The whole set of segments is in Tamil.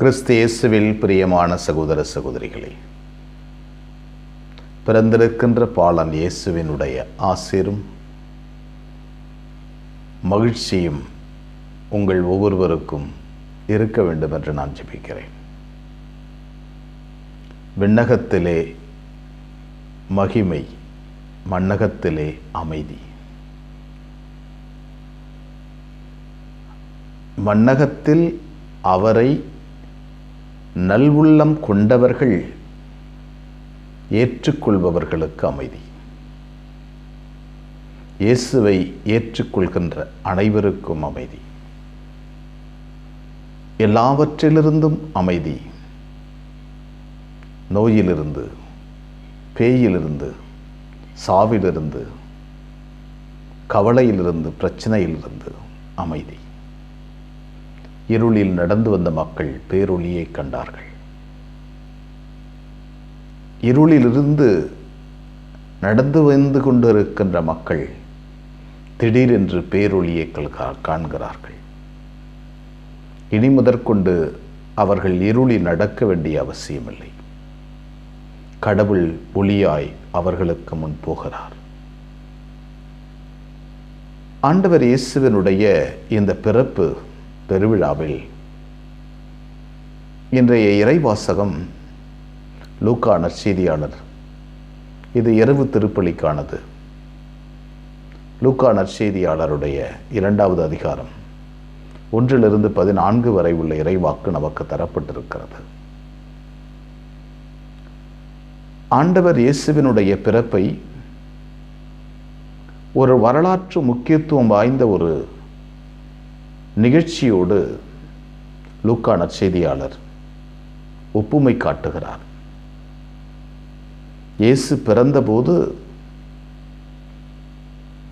கிறிஸ்து இயேசுவில் பிரியமான சகோதர சகோதரிகளே பிறந்திருக்கின்ற பாலன் இயேசுவினுடைய ஆசிரும் மகிழ்ச்சியும் உங்கள் ஒவ்வொருவருக்கும் இருக்க வேண்டும் என்று நான் ஜெபிக்கிறேன். விண்ணகத்திலே மகிமை மண்ணகத்திலே அமைதி. மண்ணகத்தில் அவரை நல்வுள்ளம் கொண்டவர்கள் ஏற்றுக்கொள்பவர்களுக்கு அமைதி. இயேசுவை ஏற்றுக்கொள்கின்ற அனைவருக்கும் அமைதி. எல்லாவற்றிலிருந்தும் அமைதி. நோயிலிருந்து பேயிலிருந்து சாவிலிருந்து கவலையிலிருந்து பிரச்சனையிலிருந்து அமைதி. இருளில் நடந்து வந்த மக்கள் பேரொளியை கண்டார்கள். இருளிலிருந்து நடந்து வந்து கொண்டிருக்கின்ற மக்கள் திடீரென்று பேரொளியை காண்கிறார்கள். இனி முதற்கொண்டு அவர்கள் இருளில் நடக்க வேண்டிய அவசியமில்லை. கடவுள் ஒளியாய் அவர்களுக்கு முன் போகிறார். ஆண்டவர் இயேசுவினுடைய இந்த பிறப்பு பெருவிழாவில் இன்றைய இறைவாசகம் லூக்கா நற்செய்தியாளர் இது இரவு திருப்பலிக்கானது. லூக்கா நற்செய்தியாளருடைய இரண்டாவது அதிகாரம் ஒன்றிலிருந்து பதினான்கு வரை உள்ள இறைவாக்கு நமக்கு தரப்பட்டிருக்கிறது. ஆண்டவர் இயேசுவினுடைய பிறப்பை ஒரு வரலாற்று முக்கியத்துவம் வாய்ந்த ஒரு நிகழ்ச்சியோடு லூக்கா நற்செய்தியாளர் ஒப்புமை காட்டுகிறார். இயேசு பிறந்தபோது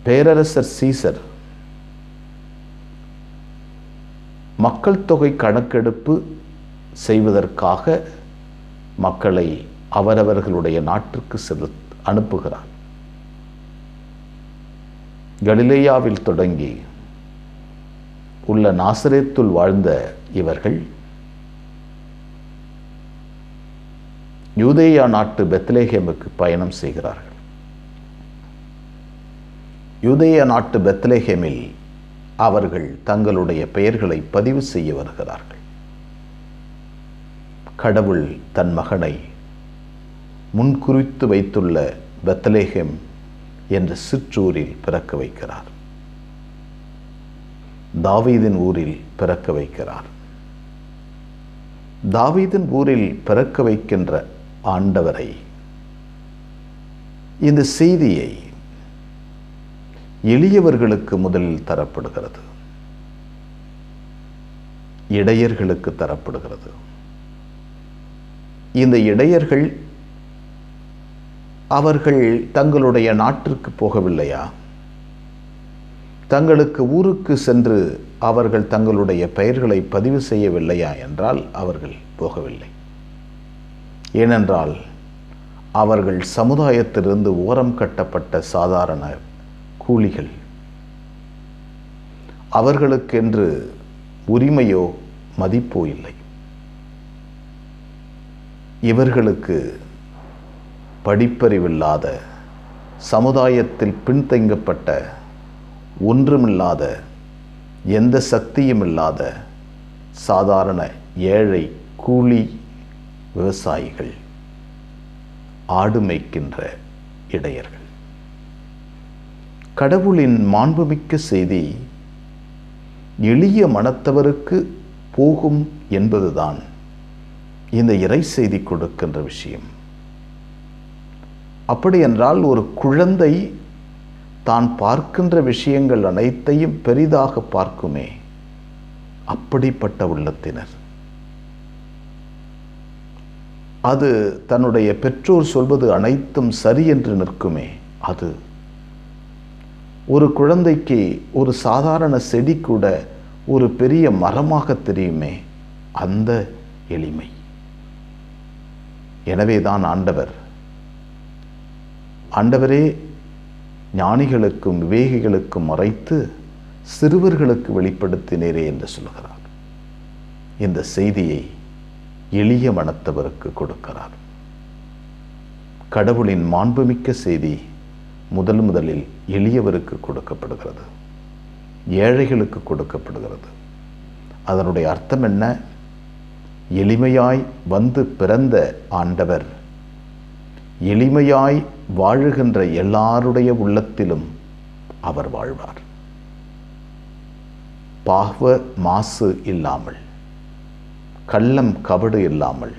பேரரசர் சீசர் மக்கள் தொகை கணக்கெடுப்பு செய்வதற்காக மக்களை அவரவர்களுடைய நாட்டிற்கு செலு அனுப்புகிறார். கலிலேயாவில் தொடங்கி உள்ள நாசரேத்துள் வாழ்ந்த இவர்கள் யூதேயா நாட்டு பெத்லேஹேமுக்கு பயணம் செய்கிறார்கள். யூதேயா நாட்டு பெத்லேஹேமில் அவர்கள் தங்களுடைய பெயர்களை பதிவு செய்ய வருகிறார்கள். கடவுள் தன் மகனை முன்குறித்து வைத்துள்ள பெத்லேஹேம் என்ற சிற்றூரில் பிறக்க வைக்கிறார். தாவீதின் ஊரில் பிறக்க வைக்கிறார். தாவீதின் ஊரில் பிறக்க வைக்கின்ற ஆண்டவரை இந்த செய்தியை எளியவர்களுக்கு முதலில் தரப்படுகிறது. இடையர்களுக்கு தரப்படுகிறது. இந்த இடையர்கள் அவர்கள் தங்களுடைய நாட்டிற்கு போகவில்லையா? தங்களுக்கு ஊருக்கு சென்று அவர்கள் தங்களுடைய பெயர்களை பதிவு செய்யவில்லையா என்றால் அவர்கள் போகவில்லை. ஏனென்றால் அவர்கள் சமுதாயத்திலிருந்து ஓரம் கட்டப்பட்ட சாதாரண கூலிகள். அவர்களுக்கென்று உரிமையோ மதிப்போ இல்லை. இவர்களுக்கு படிப்பறிவில்லாத சமுதாயத்தில் பின்தங்கப்பட்ட ஒன்றுமில்லாத எந்த சக்தியும் இல்லாத சாதாரண ஏழை கூலி விவசாயிகள் ஆடு மேய்க்கின்ற இடையர்கள். கடவுளின் மாண்புமிக்க செய்தி எளிய மனத்தவருக்கு போகும் என்பதுதான் இந்த இறை செய்தி கொடுக்கின்ற விஷயம். அப்படியென்றால் ஒரு குழந்தை தான் பார்க்கின்ற விஷயங்கள் அனைத்தையும் பெரிதாக பார்க்குமே. அப்படிப்பட்ட உள்ளத்தினர். அது தன்னுடைய பெற்றோர் சொல்வது அனைத்தும் சரி என்று நிற்குமே. அது ஒரு குழந்தைக்கு ஒரு சாதாரண செடி கூட ஒரு பெரிய மரமாக தெரியுமே. அந்த எளிமை. எனவே தான் ஆண்டவர். ஆண்டவரே ஞானிகளுக்கும் விவேகிகளுக்கும் மறைத்து சிறுவர்களுக்கு வெளிப்படுத்தினேரே என்று சொல்கிறார். இந்த செய்தியை எளிய மனத்தவருக்கு கொடுக்கிறார். கடவுளின் மாண்புமிக்க செய்தி முதல் முதலில் எளியவருக்கு கொடுக்கப்படுகிறது. ஏழைகளுக்கு கொடுக்கப்படுகிறது. அதனுடைய அர்த்தம் என்ன? எளிமையாய் வந்து பிறந்த ஆண்டவர் எளிமையாய் வாழுகின்ற எல்லாருடைய உள்ளத்திலும் அவர் வாழ்வார். பாவ மாசு இல்லாமல் கள்ளம் கபடு இல்லாமல்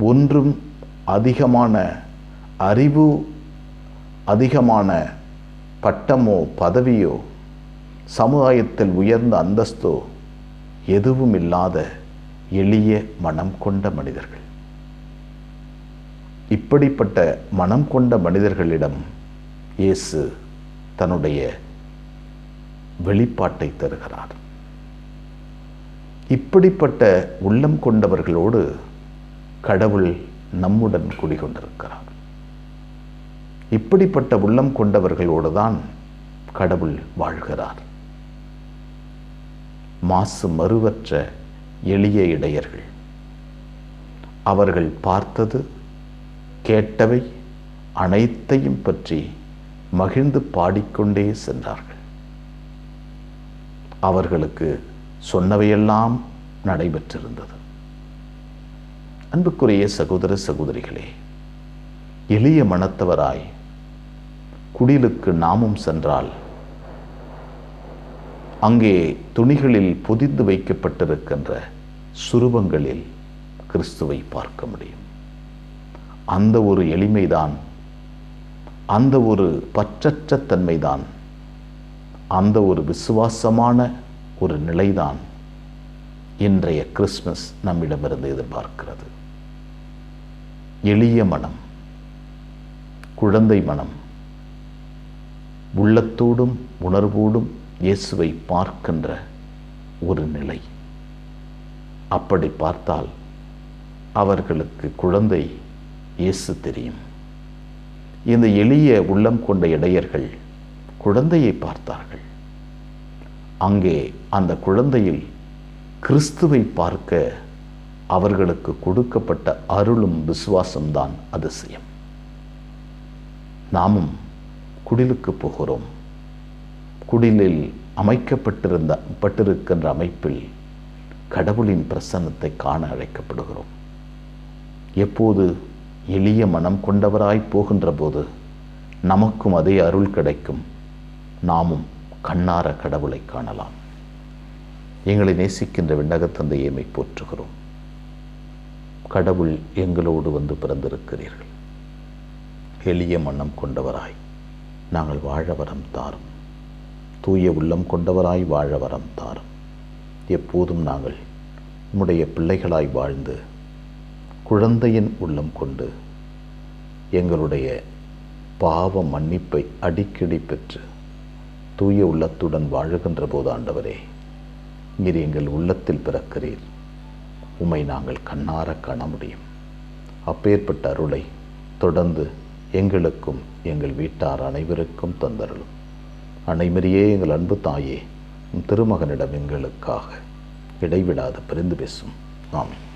ஒன்றும் அதிகமான அறிவு அதிகமான பட்டமோ பதவியோ சமுதாயத்தில் உயர்ந்த அந்தஸ்தோ எதுவும் இல்லாத எளிய மனம் கொண்ட மனிதர்கள். இப்படிப்பட்ட மனம் கொண்ட மனிதர்களிடம் இயேசு தன்னுடைய வெளிப்பாட்டை தருகிறார். இப்படிப்பட்ட உள்ளம் கொண்டவர்களோடு கடவுள் நம்முடன் குடிகொண்டிருக்கிறார். இப்படிப்பட்ட உள்ளம் கொண்டவர்களோடு தான் கடவுள் வாழ்கிறார். மாசு மறுவற்ற எளிய இடையர்கள். அவர்கள் பார்த்தது கேட்டவை அனைத்தையும் பற்றி மகிழ்ந்து பாடிக்கொண்டே சென்றார்கள். அவர்களுக்கு சொன்னவையெல்லாம் நடைபெற்றிருந்தது. அன்புக்குரிய சகோதர சகோதரிகளே எளிய மனத்தவராய் குடிலுக்கு நாமும் சென்றால் அங்கே துணிகளில் பொதிந்து வைக்கப்பட்டிருக்கின்ற சுரூபங்களில் கிறிஸ்துவை பார்க்க முடியும். அந்த ஒரு எளிமைதான். அந்த ஒரு பற்றற்ற தன்மைதான் அந்த ஒரு விசுவாசமான ஒரு நிலைதான் இன்றைய கிறிஸ்மஸ் நம்மிடமிருந்து எதிர்பார்க்கிறது. எளிய மனம் குழந்தை மனம் உள்ளத்தோடும் உணர்வோடும் இயேசுவை பார்க்கின்ற ஒரு நிலை. அப்படி பார்த்தால் அவர்களுக்கு குழந்தை இயேசு தெரியும். இந்த எளிய உள்ளம் கொண்ட இடையர்கள் குழந்தையை பார்த்தார்கள். அங்கே அந்த குழந்தையில் கிறிஸ்துவை பார்க்க அவர்களுக்கு கொடுக்கப்பட்ட அருளும் விசுவாசம்தான் அதிசயம். நாமும் குடிலுக்கு போகிறோம். குடிலில் அமைக்கப்பட்டிருந்த பட்டிருக்கின்ற அமைப்பில் கடவுளின் பிரசன்னத்தை காண அழைக்கப்படுகிறோம். எப்போது எளிய மனம் கொண்டவராய் போகின்ற போது நமக்கும் அதே அருள் கிடைக்கும். நாமும் கண்ணார கடவுளை காணலாம். எங்களை நேசிக்கின்ற விண்ணகத்தந்தையமை போற்றுகிறோம். கடவுள் எங்களோடு வந்து பிறந்திருக்கிறீர்கள். எளிய மனம் கொண்டவராய் நாங்கள் வாழ வரம் தாரும். தூய உள்ளம் கொண்டவராய் வாழ வரம் தாரும். எப்போதும் நாங்கள் உம்முடைய பிள்ளைகளாய் வாழ்ந்து குழந்தையின் உள்ளம் கொண்டு எங்களுடைய பாவ மன்னிப்பை அடிக்கடி பெற்று தூய உள்ளத்துடன் வாழுகின்ற போது ஆண்டவரே நீர் எங்கள் உள்ளத்தில் பிறக்கிறீர். உம்மை நாங்கள் கண்ணார காண முடியும். அப்பேற்பட்ட அருளை தொடர்ந்து எங்களுக்கும் எங்கள் வீட்டார் அனைவருக்கும் தந்தருளும். அனைமரியே எங்கள் அன்பு தாயே திருமகனிடம் எங்களுக்காக இடைவிடாத பிரிந்து பேசும். ஆமாம்